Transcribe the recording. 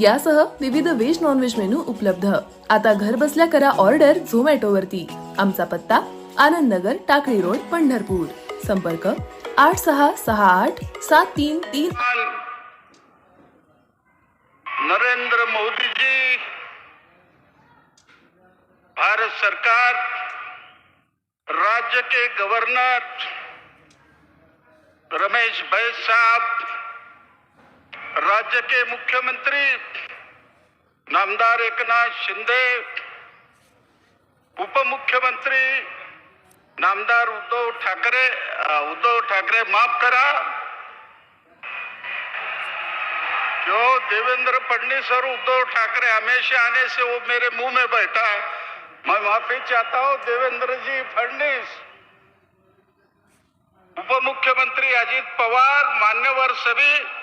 यासह विविध veg non veg menu उपलब्ध. आता घर बसल्या करा ऑर्डर झोमॅटोवरती आमचा पत्ता आनंद नगर टाकळी रोड पंढरपूर. संपर्क आठ सहा सहा आठ सात तीन तीन. नरेंद्र मोदीजी भारत सरकार राज्य के गवर्नर रमेश भैस साहब राज्य के मुख्यमंत्री नामदार एकनाथ शिंदे उप मुख्यमंत्री नामदार उद्धव ठाकरे उद्धव ठाकरे माफ़ करा। जो देवेंद्र फडणवीस और उद्धव ठाकरे हमेशा आने से वो मेरे मुँह में बैठा है। मैं माफ़ी चाहता हूँ, देवेंद्र जी फडणवीस। उप मुख्यमंत्री अजित पवार, मान्यवर सभी